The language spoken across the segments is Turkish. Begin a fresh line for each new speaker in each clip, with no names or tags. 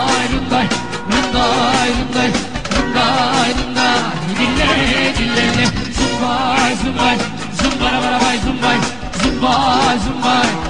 Ayrımday, rımday, rımday, rımday, rımday Dille, dille, zımbay, zımbay Zımbara, bay, zımbay, zımbay,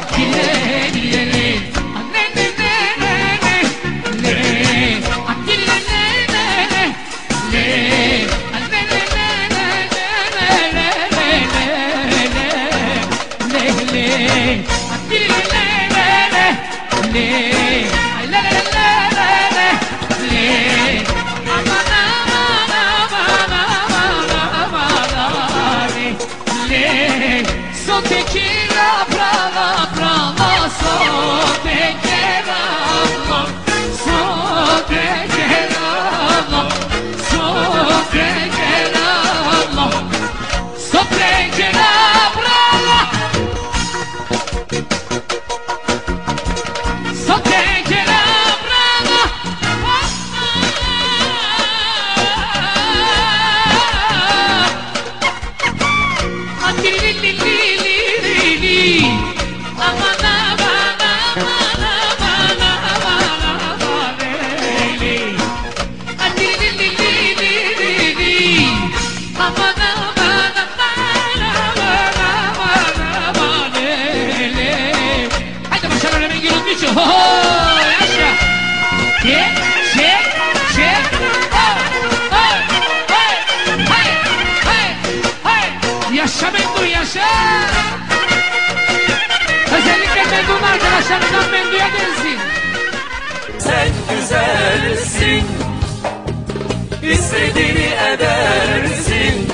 Yaşa. Özellikle Mendu'nun arkadaşlarından Mendu'ya gelsin.
Sen güzelsin İstediğini edersin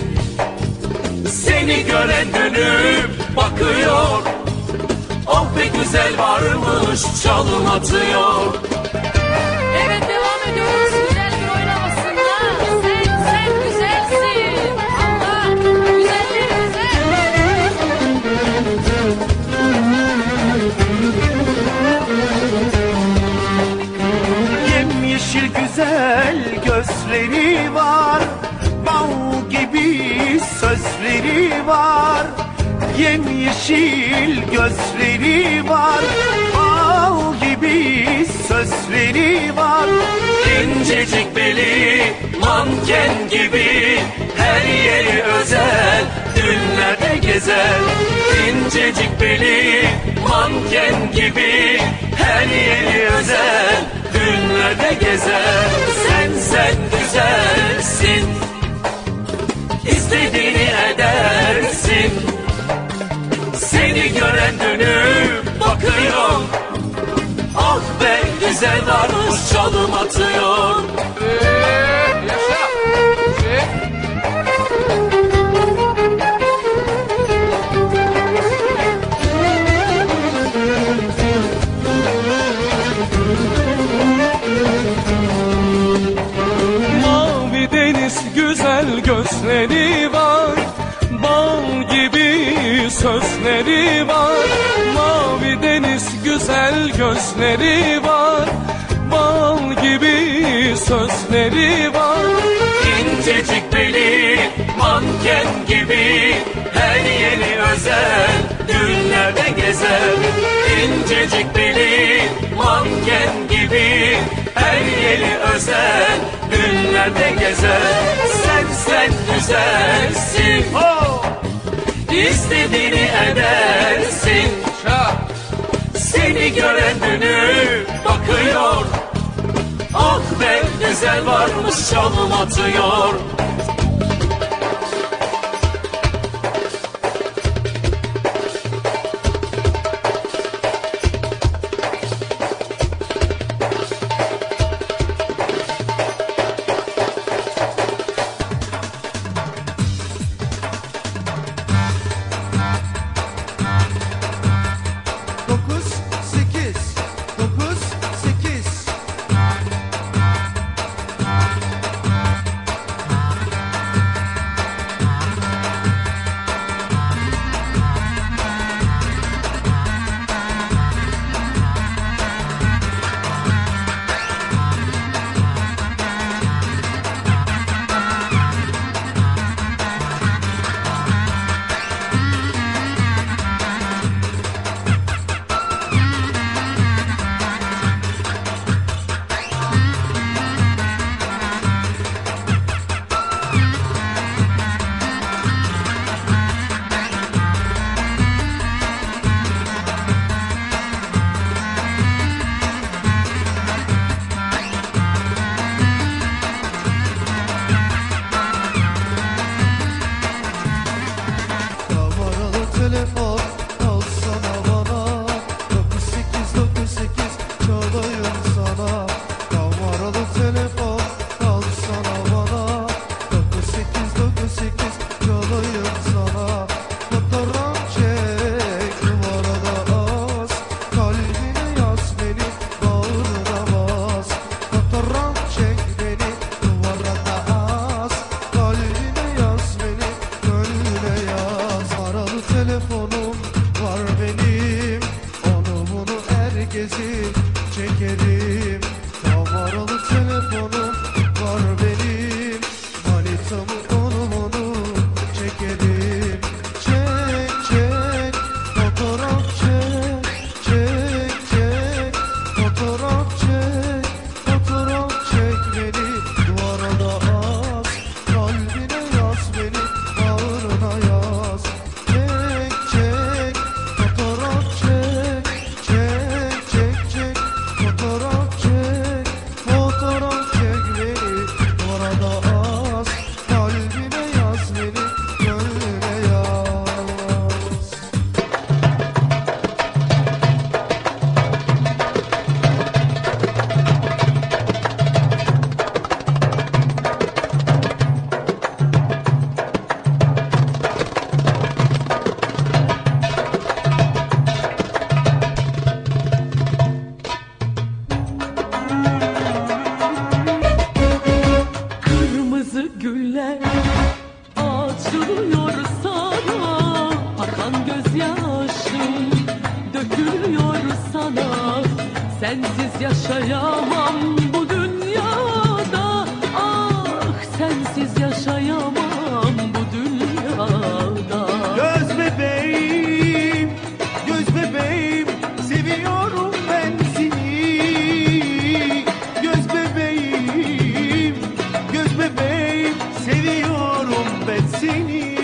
Seni gören dönüp bakıyor Oh be güzel varmış çalım atıyor
güzel gözleri var. Bal gibi sözleri var. Yemyeşil gözleri var. Bal gibi sözleri var.
İncecik beli manken gibi. Her yeri özel düllerde gezer İncecik beli manken gibi. Her yeri özel düllerde gezer? Sen sen güzelsin. İstediğini edersin. Seni gören dönüp bakıyor Ah be güzel varmış çalım atıyor
güzel gözleri var. Bal gibi sözleri var. Mavi deniz güzel gözleri var. Bal gibi sözleri var.
İncecik beli manken gibi Her yeri özel düllerde gezer. İncecik beli manken gibi Her yeri özel düllerde gezer Sen sen güzelsin. İstediğini edersin. Seni gören dönüp bakıyor. Ah be güzel varmış çalım atıyor
Güller açılıyor sana. Akan gözyaşım dökülüyor sana. Sensiz yaşayamam bu dünyada. Ah sensiz yaşayamam.
Seviyorum ben seni.